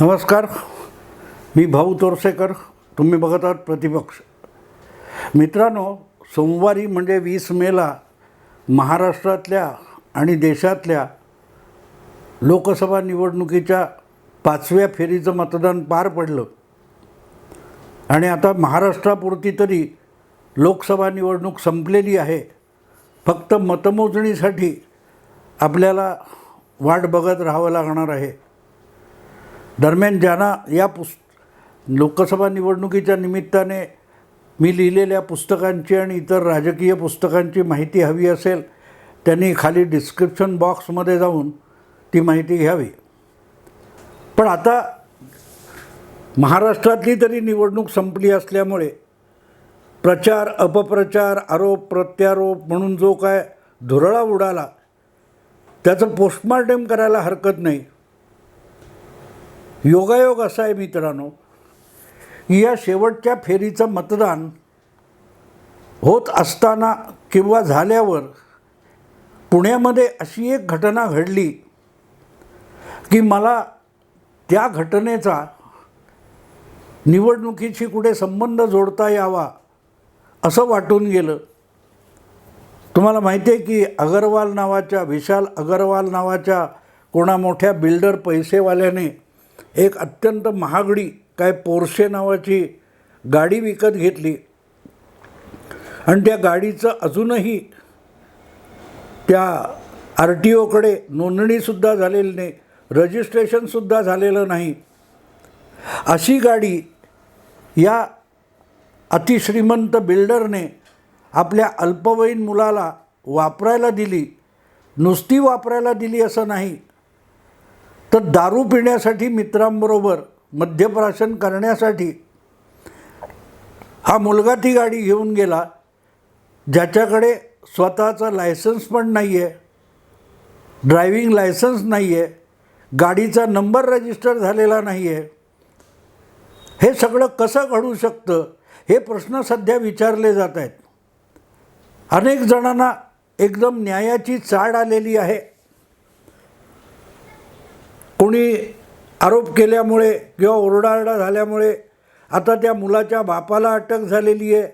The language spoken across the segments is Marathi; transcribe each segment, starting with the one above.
नमस्कार. मी भाऊ तोरसेकर. तुम्ही बघत आहात प्रतिपक्ष. मित्रांनो सोमवारी म्हणजे वीस मेला महाराष्ट्रातल्या आणि देशातल्या लोकसभा निवडणुकीच्या पाचव्या फेरीचं मतदान पार पडलं. आणि आता महाराष्ट्रापुरती तरी लोकसभा निवडणूक संपलेली आहे. फक्त मतमोजणीसाठी आपल्याला वाट बघत राहावं लागणार आहे. दरम्यान ज्यांना या पुस लोकसभा निवडणुकीच्या निमित्ताने मी लिहिलेल्या पुस्तकांची आणि इतर राजकीय पुस्तकांची माहिती हवी असेल त्यांनी खाली डिस्क्रिप्शन बॉक्समध्ये जाऊन ती माहिती घ्यावी. पण आता महाराष्ट्रातली तरी निवडणूक संपली असल्यामुळे प्रचार अपप्रचार आरोप प्रत्यारोप म्हणून जो काय धुरळा उडाला त्याचं पोस्टमार्टम करायला हरकत नाही. योगायोग असा आहे मित्रांनो. या शेवटच्या फेरीचं मतदान होत असताना किंवा झाल्यावर पुण्यामध्ये अशी एक घटना घडली की मला त्या घटनेचा निवडणुकीशी कुठे संबंध जोडता यावा असं वाटून गेलं. तुम्हाला माहिती आहे की अगरवाल नावाच्या विशाल अगरवाल नावाच्या कोणा मोठ्या बिल्डर पैसेवाल्याने एक अत्यंत महागडी काय पोर्शे नावाची गाडी विकत घेतली. आणि त्या गाडीचं अजूनही त्या आर टी ओकडे नोंदणीसुद्धा झालेली नाही. रजिस्ट्रेशनसुद्धा झालेलं नाही. अशी गाडी या अतिश्रीमंत बिल्डरने आपल्या अल्पवयीन मुलाला वापरायला दिली. नुसती वापरायला दिली असं नाही. तर दारू पिण्यासाठी मित्रांबरोबर मद्यप्राशन करण्यासाठी हा मुलगा ती गाडी घेऊन गेला ज्याच्याकडे स्वतःचा लायसन्स पण नाही आहे ड्रायव्हिंग लायसन्स नाही आहे गाडीचा नंबर रजिस्टर झालेला नाही आहे हे सगळं कसं घडू शकतं हे प्रश्न सध्या विचारले जात आहेत. अनेक जणांना एकदम न्यायाची चाड आलेली आहे. कोणी आरोप केल्यामुळे किंवा ओरडाआरडा झाल्यामुळे आता त्या मुलाच्या बापाला अटक झालेली आहे.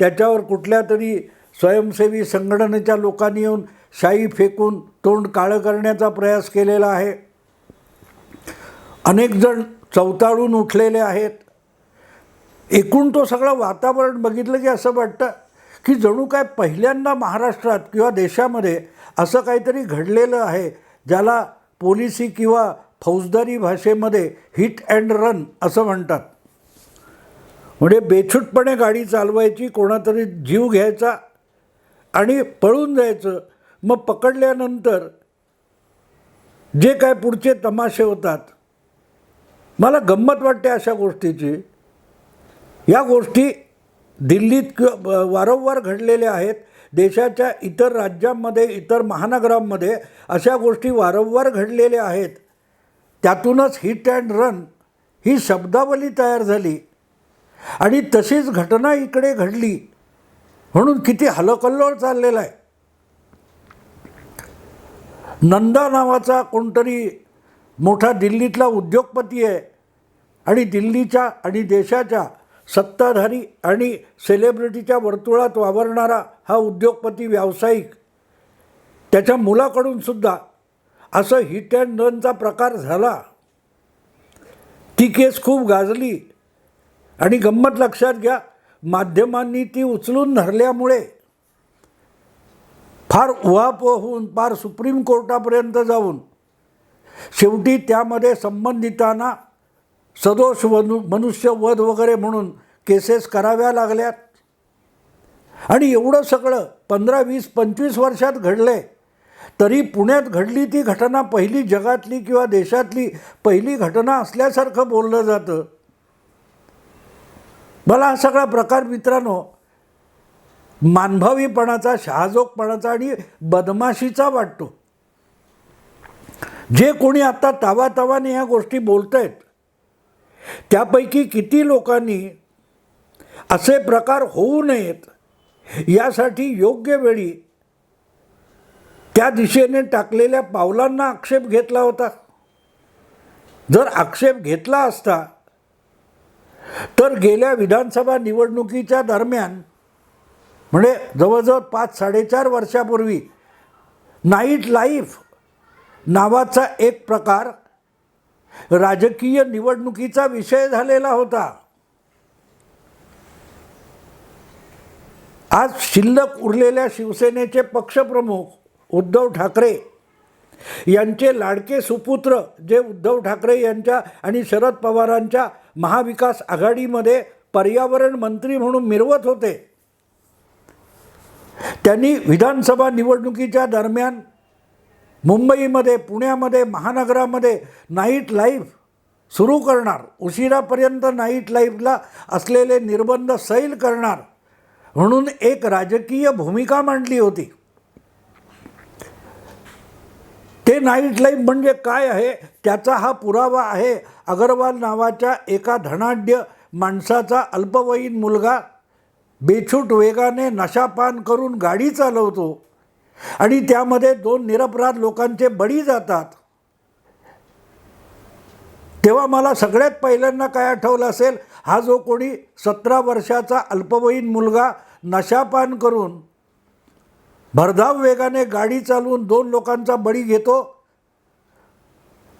त्याच्यावर कुठल्या तरी स्वयंसेवी संघटनेच्या लोकांनी येऊन शाई फेकून तोंड काळं करण्याचा प्रयास केलेला आहे. अनेक जण चवताळून उठलेले आहेत. एकूण तो सगळं वातावरण बघितलं की असं वाटतं की जणू काय पहिल्यांदा महाराष्ट्रात किंवा देशामध्ये असं काहीतरी घडलेलं आहे ज्याला पोलिसी किंवा फौजदारी भाषेमध्ये हिट अँड रन असं म्हणतात. म्हणजे बेछूटपणे गाडी चालवायची कोणातरी जीव घ्यायचा आणि पळून जायचं मग पकडल्यानंतर जे काय पुढचे तमाशे होतात. मला गंमत वाटते अशा गोष्टीची. या गोष्टी दिल्लीत किंवा वारंवार घडलेल्या आहेत. देशाच्या इतर राज्यांमध्ये इतर महानगरांमध्ये अशा गोष्टी वारंवार घडलेल्या आहेत. त्यातूनच हिट अँड रन ही शब्दावली तयार झाली. आणि तशीच घटना इकडे घडली. म्हणून किती हलकल्लोळ चाललेला आहे. नंदा नावाचा कोणतरी मोठा दिल्लीतला उद्योगपती आहे. आणि दिल्लीच्या आणि देशाच्या सत्ताधारी आणि सेलिब्रिटीच्या वर्तुळात वावरणारा हा उद्योगपती व्यावसायिक. त्याच्या मुलाकडून सुद्धा असं हिट अँड रनचा प्रकार झाला. ती केस खूप गाजली. आणि गंमत लक्षात घ्या माध्यमांनी ती उचलून धरल्यामुळे फार उहापोह होऊन फार सुप्रीम कोर्टापर्यंत जाऊन शेवटी त्यामध्ये संबंधितांना सदोष वनु मनुष्यवध वगैरे म्हणून केसेस कराव्या लागल्यात. आणि एवढं सगळं पंधरा वीस पंचवीस वर्षात घडलं आहे तरी पुण्यात घडली ती घटना पहिली जगातली किंवा देशातली पहिली घटना असल्यासारखं बोललं जातं. मला हा सगळा प्रकार मित्रांनो मानभावीपणाचा शहाजोगपणाचा आणि बदमाशीचा वाटतो. जे कोणी आता तावातावाने ह्या गोष्टी बोलत आहेत त्यापैकी किती लोकांनी असे प्रकार होऊ नयेत यासाठी योग्य वेळी त्या दिशेने टाकलेल्या पावलांना आक्षेप घेतला होता. जर आक्षेप घेतला असता तर गेल्या विधानसभा निवडणुकीच्या दरम्यान म्हणजे जवळजवळ पाच साडेचार वर्षापूर्वी नाईट लाईफ नावाचा एक प्रकार राजकीय निवडणुकीचा विषय झालेला होता. आज शिल्लक उरलेल्या शिवसेनेचे पक्षप्रमुख उद्धव ठाकरे यांचे लाडके सुपुत्र जे उद्धव ठाकरे यांच्या आणि शरद पवारांच्या महाविकास आघाडीमध्ये पर्यावरण मंत्री म्हणून मिरवत होते. त्यांनी विधानसभा निवडणुकीच्या दरम्यान मुंबईमध्ये पुण्यामध्ये महानगरामध्ये नाईट लाईफ सुरू करणार. उशिरापर्यंत नाईट लाईफला असलेले निर्बंध सैल करणार. म्हणून एक राजकीय भूमिका मांडली होती. ते नाईट लाईफ म्हणजे काय आहे? त्याचा हा पुरावा आहे. अगरवाल नावाच्या एका धनाढ्य माणसाचा अल्पवयीन मुलगा बेछूट वेगाने नशापान करून गाडी चालवतो. आणि त्यामध्ये दोन निरपराध लोकांचे बळी जातात. तेव्हा मला सगळ्यात पहिल्यांदा काय आठवलं असेल हा जो कोणी सतरा वर्षाचा अल्पवयीन मुलगा नशापान करून भरधाव वेगाने गाडी चालवून दोन लोकांचा बळी घेतो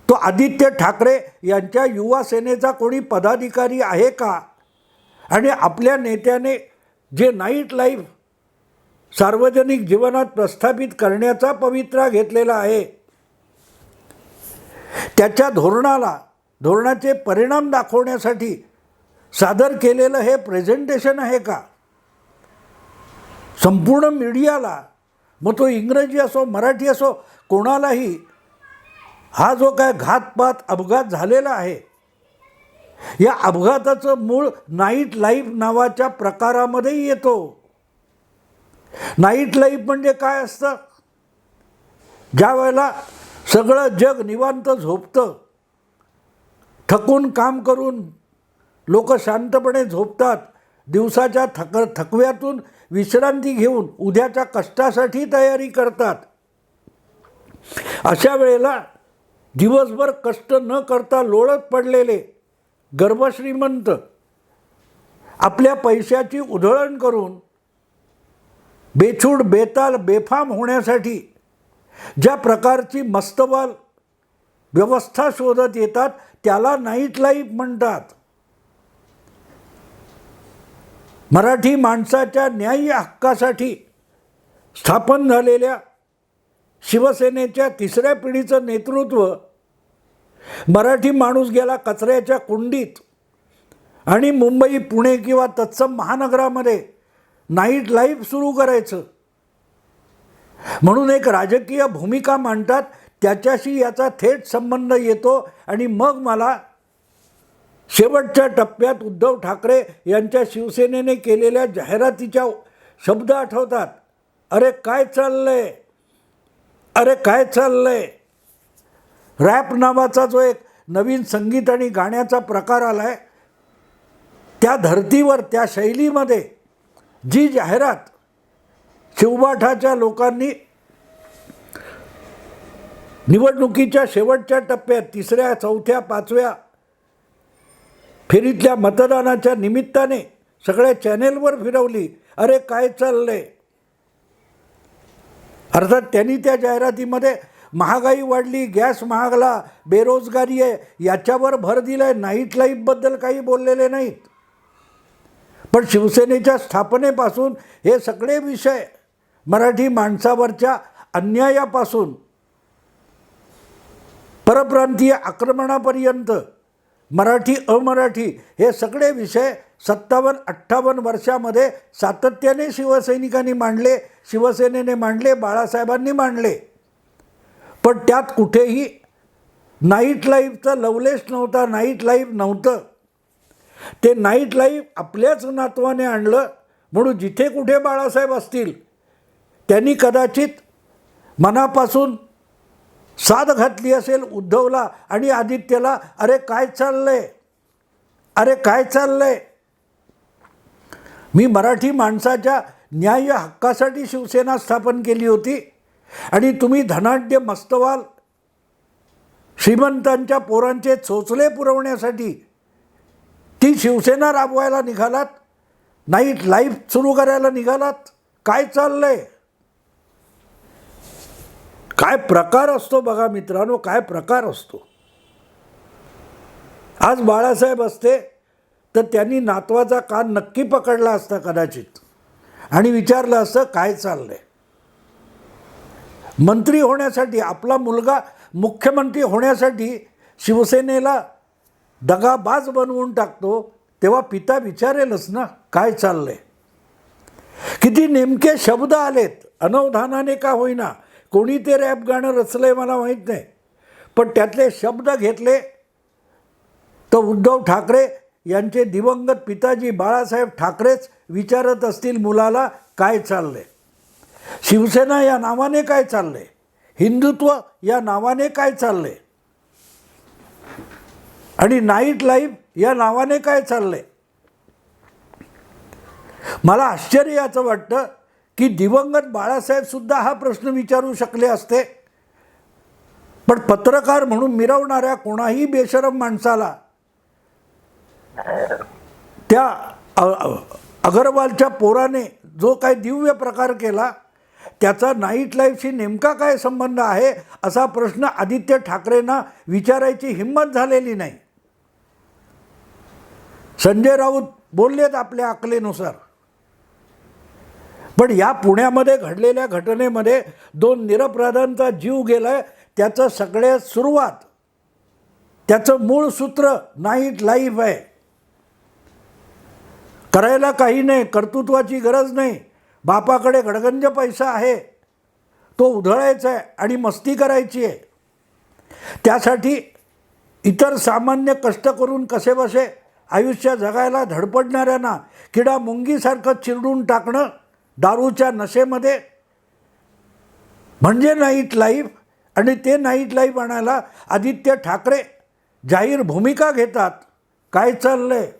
तो आदित्य ठाकरे यांच्या युवा सेनेचा कोणी पदाधिकारी आहे का? आणि आपल्या नेत्याने जे नाईट लाईफ सार्वजनिक जीवनात प्रस्थापित करण्याचा पवित्रा घेतलेला आहे. त्याच्या धोरणाला धोरणाचे परिणाम दाखवण्यासाठी सादर केलेलं हे प्रेझेंटेशन आहे का? संपूर्ण मीडियाला मग तो इंग्रजी असो मराठी असो कोणालाही हा जो काय घातपात अपघात झालेला आहे या अपघाताचं मूळ नाईट लाईफ नावाच्या प्रकारामध्येही येतो. नाईट लाईफ म्हणजे काय असतं? ज्या वेळेला सगळं जग निवांत झोपतं थकून काम करून लोक शांतपणे झोपतात दिवसाच्या थक थकव्यातून विश्रांती घेऊन उद्याच्या कष्टासाठी तयारी करतात. अशा वेळेला दिवसभर कष्ट न करता लोळत पडलेले गर्भश्रीमंत आपल्या पैशाची उधळण करून बेछूट बेताल बेफाम होण्यासाठी ज्या प्रकारची मस्तवाल व्यवस्था शोधत येतात त्याला नाईट लाईफ म्हणतात. मराठी माणसाच्या न्याय्य हक्कासाठी स्थापन झालेल्या शिवसेनेच्या तिसऱ्या पिढीचं नेतृत्व मराठी माणूस गेला कचऱ्याच्या कुंडीत आणि मुंबई पुणे किंवा तत्सम महानगरामध्ये नाईट लाईफ सुरू करायचं. म्हणून एक राजकीय भूमिका मांडतात त्याच्याशी याचा थेट संबंध येतो आणि मग मला शेवटच्या टप्प्यात उद्धव ठाकरे यांच्या शिवसेनेने केलेल्या जाहिरातीच्या शब्द आठवतात. अरे काय चाललंय? अरे काय चाललंय? रॅप नावाचा जो एक नवीन संगीत आणि गाण्याचा प्रकार आला आहे त्या धर्तीवर त्या शैलीमध्ये जी जाहिरात शिवबाठाच्या लोकांनी निवडणुकीच्या शेवटच्या टप्प्यात तिसऱ्या चौथ्या पाचव्या फेरीतल्या मतदानाच्या निमित्ताने सगळ्या चॅनेलवर फिरवली. अरे काय चाललंय? अर्थात त्यांनी त्या जाहिरातीमध्ये महागाई वाढली गॅस महागला बेरोजगारी आहे याच्यावर भर दिला आहे नाईट लाईफबद्दल काही बोललेले नाहीत. पण शिवसेनेच्या स्थापनेपासून हे सगळे विषय मराठी माणसावरच्या अन्यायापासून परप्रांतीय आक्रमणापर्यंत मराठी अमराठी हे सगळे विषय सत्तावन्न अठ्ठावन्न वर्षामध्ये सातत्याने शिवसैनिकांनी मांडले शिवसेनेने मांडले बाळासाहेबांनी मांडले. पण त्यात कुठेही नाईट लाईफचा लवलेस नव्हता नाईट लाईफ नव्हतं. ते नाईट लाईफ आपल्याच नातवाने आणलं म्हणून जिथे कुठे बाळासाहेब असतील त्यांनी कदाचित मनापासून साथ घातली असेल उद्धवला आणि आदित्यला अरे काय चाललंय? अरे काय चाललंय? मी मराठी माणसाच्या न्याय्य हक्कासाठी शिवसेना स्थापन केली होती आणि तुम्ही धनाढ्य मस्तवाल श्रीमंतांच्या पोरांचे चोचले पुरवण्यासाठी ती शिवसेना राबवायला निघालात नाईट लाईफ सुरू करायला निघालात काय चाललंय? काय प्रकार असतो बघा मित्रांनो काय प्रकार असतो? आज बाळासाहेब असते तर त्यांनी नातवाचा कान नक्की पकडला असता कदाचित. आणि विचारलं असतं काय चाललंय? मंत्री होण्यासाठी आपला मुलगा मुख्यमंत्री होण्यासाठी शिवसेनेला दगाबाज बनवून टाकतो तेव्हा पिता विचारेलच ना काय चाललंय? किती नेमके शब्द आलेत अनवधानाने का होईना कोणी ते रॅप गाणं रचलंय मला माहीत नाही. पण त्यातले शब्द घेतले तर उद्धव ठाकरे यांचे दिवंगत पिताजी बाळासाहेब ठाकरेच विचारत असतील मुलाला काय चाललंय? शिवसेना या नावाने काय चाललंय? हिंदुत्व या नावाने काय चाललंय? आणि नाईट लाईफ या नावाने काय चाललंय? मला आश्चर्याचं वाटतं की दिवंगत बाळासाहेब सुद्धा हा प्रश्न विचारू शकले असते. पण पत्रकार म्हणून मिरवणाऱ्या कोणाही बेशरम माणसाला त्या अगरवालच्या पोराने जो काय दिव्य प्रकार केला त्याचा नाईट लाईफशी नेमका काय संबंध आहे असा प्रश्न आदित्य ठाकरेंना विचारायची हिंमत झालेली नाही. संजय राऊत बोललेत आपल्या अकलेनुसार. पण या पुण्यामध्ये घडलेल्या घटनेमध्ये दोन निरपराधांचा जीव गेलाय त्याचं सगळ्यात सुरुवात त्याचं मूळ सूत्र नाईट लाईफ आहे. करायला काही नाही कर्तृत्वाची गरज नाही बापाकडे गडगंज पैसा आहे तो उधळायचा आहे आणि मस्ती करायची आहे. त्यासाठी इतर सामान्य कष्ट करून कसे बसे आयुष्य जगायला धडपडणाऱ्यांना किडा मुंगीसारखं चिरडून टाकणं दारूच्या नशेमध्ये. म्हणजे नाईट लाईफ आणि ते नाईट लाईफ आणायला आदित्य ठाकरे जाहीर भूमिका घेतात. काय चाललंय?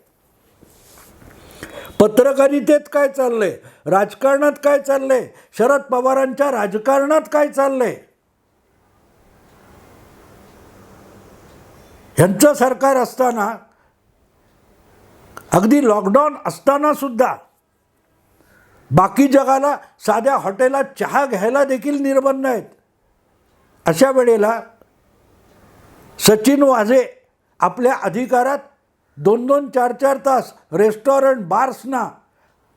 पत्रकारितेत काय चाललंय? राजकारणात काय चाललंय? शरद पवारांच्या राजकारणात काय चाललंय? ह्यांचं सरकार असताना अगदी लॉकडाऊन असताना सुद्धा बाकी जगाला साध्या हॉटेलात चहा घ्यायला देखील निर्बंध आहेत. अशा वेळेला सचिन वाझे आपल्या अधिकारात दोन दोन चार चार तास रेस्टॉरंट बार्सना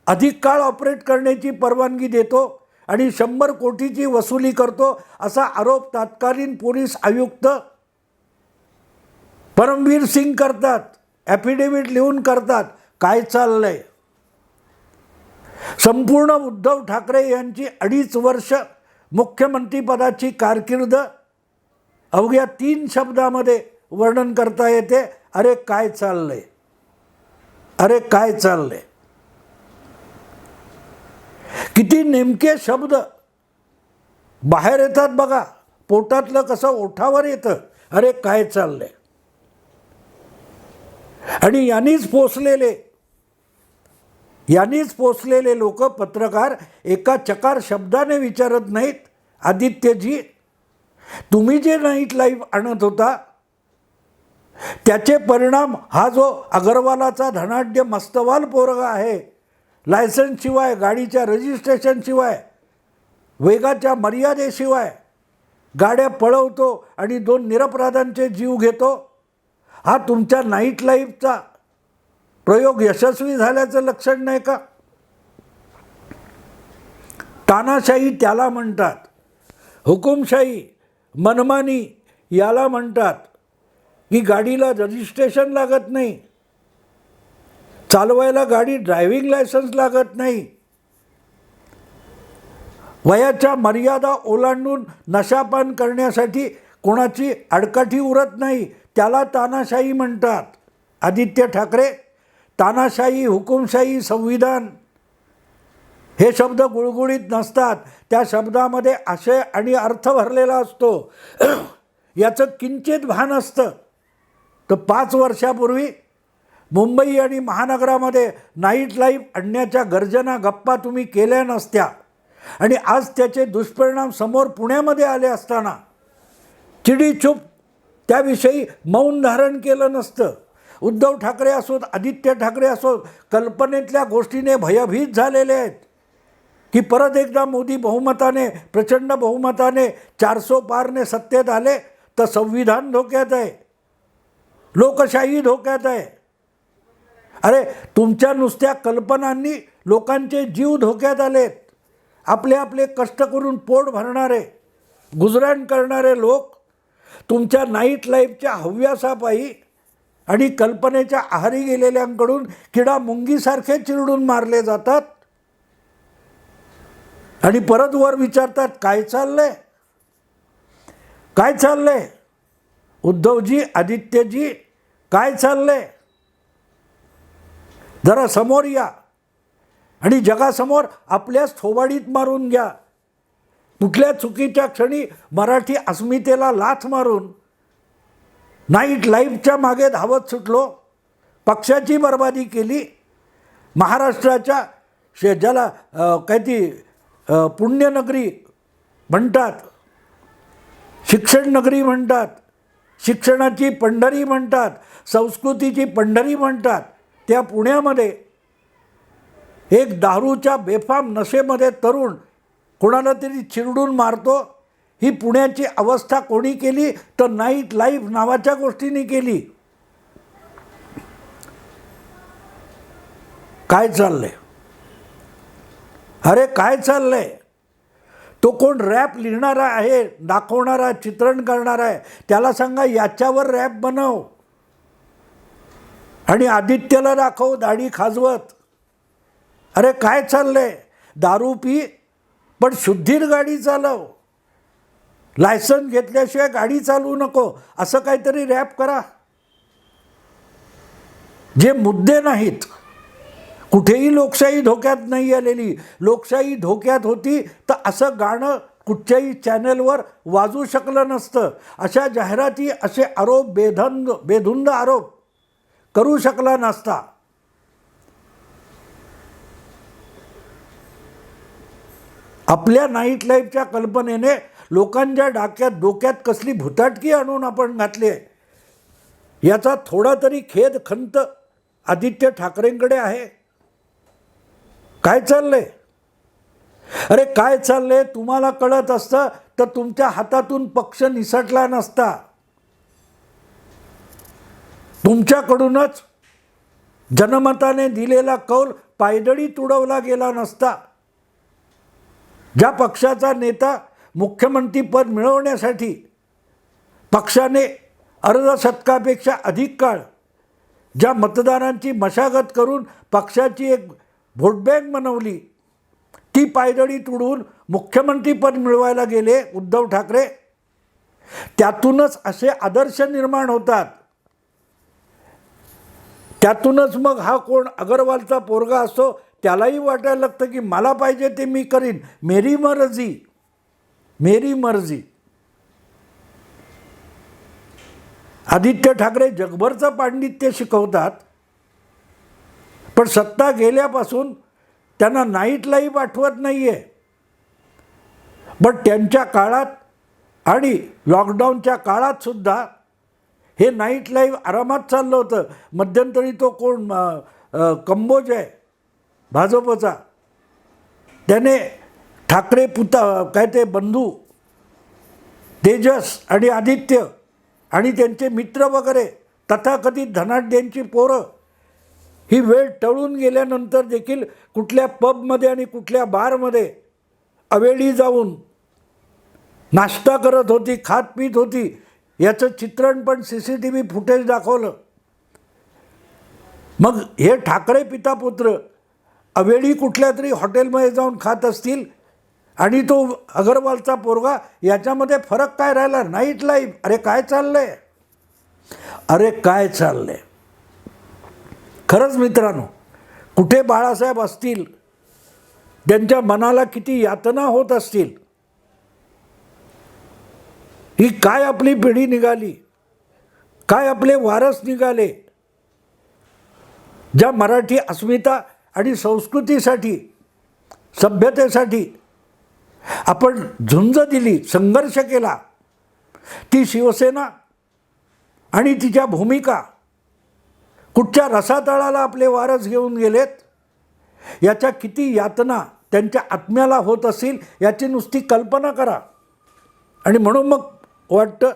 अधिक काळ ऑपरेट करण्याची परवानगी देतो आणि शंभर कोटीची वसुली करतो असा आरोप तत्कालीन पोलीस आयुक्त परमवीर सिंग करतात. ॲफिडेव्हिट लिहून करतात. काय चाललंय? संपूर्ण उद्धव ठाकरे यांची अडीच वर्ष मुख्यमंत्रीपदाची कारकीर्द. अवघ्या तीन शब्दामध्ये वर्णन करता येते. अरे काय चाललंय? अरे काय चाललंय? किती नेमके शब्द. बाहेर येतात बघा. पोटातलं कसं ओठावर येतं. अरे काय चाललंय? आणि यांनीच पोचलेले यांनीच पोचलेले लोक पत्रकार एका चकार शब्दाने विचारत नाहीत आदित्यजी. तुम्ही जे नाईट लाईफ आणत होता त्याचे परिणाम हा जो अगरवालाचा धनाढ्य मस्तवाल पोरगा आहे लायसन्सशिवाय गाडीच्या रजिस्ट्रेशनशिवाय वेगाच्या मर्यादेशिवाय गाड्या पळवतो आणि दोन निरपराधांचे जीव घेतो हा तुमच्या नाईट लाईफचा प्रयोग यशस्वी झाल्याचं लक्षण नाही का? तानाशाही त्याला म्हणतात. हुकुमशाही मनमानी याला म्हणतात की गाडीला रजिस्ट्रेशन लागत नाही. चालवायला गाडी ड्रायव्हिंग लायसन्स लागत नाही. वयाच्या मर्यादा ओलांडून नशापान करण्यासाठी कोणाची आडकाठी उरत नाही. त्याला तानाशाही म्हणतात. आदित्य ठाकरे तानाशाही हुकुमशाही संविधान. हे शब्द गुळगुळीत नसतात. त्या शब्दामध्ये आशय आणि अर्थ भरलेला असतो. याचं किंचित भान असतं. तर पाच वर्षापूर्वी मुंबई आणि महानगरामध्ये नाईट लाईफ आणण्याच्या गर्जना गप्पा तुम्ही केल्या नसत्या. आणि आज त्याचे दुष्परिणाम समोर पुण्यामध्ये आले असताना. चिडीचूप त्याविषयी मौन धारण केलं नसतं. उद्धव ठाकरे असोत आदित्य ठाकरे असोत कल्पनेतल्या गोष्टीने भयभीत झालेले आहेत. की परत एकदा मोदी बहुमताने प्रचंड बहुमताने चारसो पारने सत्तेत आले तर संविधान धोक्यात आहे. लोकशाही धोक्यात आहे. अरे तुमच्या नुसत्या कल्पनांनी लोकांचे जीव धोक्यात आलेत. आपले आपले कष्ट करून पोट भरणारे गुजराण करणारे लोक तुमच्या नाईट लाईफच्या हव्यासापायी आणि कल्पनेच्या आहारी गेलेल्यांकडून किडा मुंगीसारखे चिरडून मारले जातात. आणि परत वर विचारतात काय चाललंय? काय चाललंय? उद्धवजी आदित्यजी काय चाललंय? जरा समोर या आणि जगासमोर आपल्याच थोबाडीत मारून घ्या. कुठल्या चुकीच्या क्षणी मराठी अस्मितेला लाथ मारून नाईट लाईफच्या मागे धावत सुटलो. पक्षाची बर्बादी केली. महाराष्ट्राच्या शे ज्याला काही काय ती पुण्यनगरी म्हणतात. शिक्षण नगरी म्हणतात. शिक्षणाची पंढरी म्हणतात. संस्कृतीची पंढरी म्हणतात. त्या पुण्यामध्ये एक दारूच्या बेफाम नशेमध्ये तरुण कोणाला तरी चिरडून मारतो? ही पुण्याची अवस्था कोणी केली? तर नाईट लाईफ नावाच्या गोष्टीने केली. काय चाललंय? अरे काय चाललंय? तो कोण रॅप लिहिणारा आहे दाखवणारा चित्रण करणारा आहे त्याला सांगा याच्यावर रॅप बनव. आणि आदित्यला दाखव दाढी खाजवत. अरे काय चाललंय? दारू पी पण शुद्धीर गाडी चालव. लायसन घेतल्याशिवाय गाडी चालवू नको. असं काहीतरी रॅप करा. जे मुद्दे नाहीत. कुठेही लोकशाही धोक्यात नाही आलेली. लोकशाही धोक्यात होती तर असं गाणं कुठच्याही चॅनलवर वाजू शकलं नसतं. अशा जाहिराती असे आरोप बेधंद बेधुंद आरोप करू शकला नसता. आपल्या नाईट लाईफच्या कल्पनेने लोकांच्या डाक्यात डोक्यात कसली भुताटकी आणून आपण घातली आहे. याचा थोडा तरी खेद खंत आदित्य ठाकरेंकडे आहे. काय चाललंय? अरे काय चाललंय तुम्हाला कळत असतं तर तुमच्या हातातून पक्ष निसटला नसता. तुमच्याकडूनच जनमताने दिलेला कौल पायदळी तुडवला गेला नसता. ज्या पक्षाचा नेता मुख्यमंत्रीपद मिळवण्यासाठी पक्षाने अर्ध शतकापेक्षा अधिक काळ ज्या मतदारांची मशागत करून पक्षाची एक व्होटबँक बनवली ती पायदळी तुडवून मुख्यमंत्रीपद मिळवायला गेले उद्धव ठाकरे त्यातूनच असे आदर्श निर्माण होतात. त्यातूनच मग हा कोण अगरवालचा पोरगा असतो त्यालाही वाटायला लागतं की मला पाहिजे ते मी करीन. मेरी मर्जी. मेरी मर्जी. आदित्य ठाकरे जगभरचं पांडित्य शिकवतात. पण सत्ता गेल्यापासून त्यांना नाईटलाही पाठवत आठवत नाही आहे पण त्यांच्या काळात आणि लॉकडाऊनच्या काळात सुद्धा हे नाईट लाईफ आरामात चाललं होतं. मध्यंतरी तो कोण कंबोज आहे. भाजपचा. त्याने ठाकरे पुता काय ते बंधू तेजस आणि आदित्य आणि त्यांचे मित्र वगैरे तथाकथित धनाढ्यांची पोरं ही वेळ टळून गेल्यानंतर देखील कुठल्या पबमध्ये आणि कुठल्या बारमध्ये अवेळी जाऊन नाश्ता करत होती खात पीत होती याचं चित्रण पण C C T V footage दाखवलं. मग हे ठाकरे पिता पुत्र अवेळी कुठल्या तरी हॉटेलमध्ये जाऊन खात असतील आणि तो अगरवालचा पोरगा याच्यामध्ये फरक काय राहिला? Night life. अरे काय चाललंय? अरे काय चाललंय? खरंच मित्रांनो कुठे बाळासाहेब असतील त्यांच्या मनाला किती यातना होत असतील ही काय आपली पिढी निघाली? काय आपले वारस निघाले? ज्या मराठी अस्मिता आणि संस्कृतीसाठी सभ्यतेसाठी आपण झुंज दिली संघर्ष केला. ती शिवसेना आणि तिच्या भूमिका कुठच्या रसातळाला आपले वारस घेऊन गेलेत याच्या किती यातना त्यांच्या आत्म्याला होत असतील याची नुसती कल्पना करा. आणि म्हणून मग वाटतं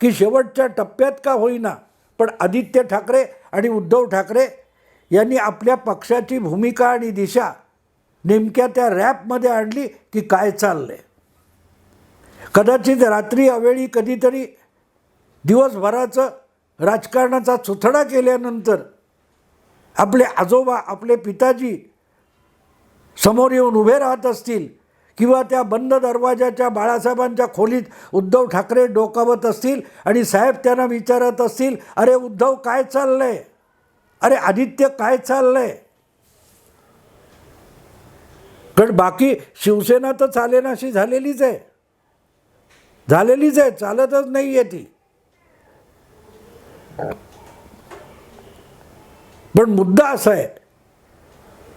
की शेवटच्या टप्प्यात का होईना पण आदित्य ठाकरे आणि उद्धव ठाकरे यांनी आपल्या पक्षाची भूमिका आणि दिशा नेमक्या त्या रॅपमध्ये आणली की काय चाललं आहे कदाचित रात्री अवेळी कधीतरी दिवसभराचं राजकारणाचा सुथडा केल्यानंतर आपले आजोबा आपले पिताजी समोर येऊन उभे राहत असतील किंवा त्या बंद दरवाजाच्या बाळासाहेबांच्या खोलीत उद्धव ठाकरे डोकावत असतील आणि साहेब त्यांना विचारत असतील अरे उद्धव काय चाललं आहे अरे आदित्य काय चाललंय? कारण बाकी शिवसेना तर चालेनाशी झालेलीच आहे. झालेलीच आहे चालतच नाही आहे ती. पण मुद्दा असा आहे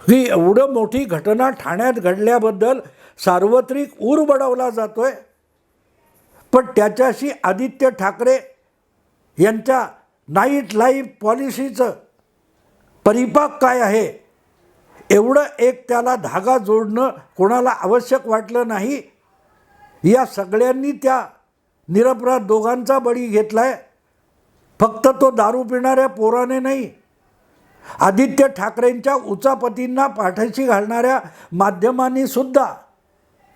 की एवढं मोठी घटना ठाण्यात घडल्याबद्दल सार्वत्रिक ऊर बडवला जातोय. पण त्याच्याशी आदित्य ठाकरे यांच्या नाईट लाईफ पॉलिसीचं परिपाक काय आहे? एवढं एक त्याला धागा जोडणं कोणाला आवश्यक वाटलं नाही. या सगळ्यांनी त्या निरपराध दोघांचा बळी घेतला आहे फक्त तो दारू पिणाऱ्या पोराने नाही. आदित्य ठाकरेंच्या उचापतींना पाठीशी घालणाऱ्या माध्यमांनी सुद्धा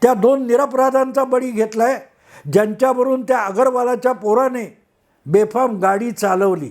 त्या दोन निरपराधांचा बळी घेतला आहे ज्यांच्यावरून त्या अगरवालाच्या पोराने बेफाम गाडी चालवली.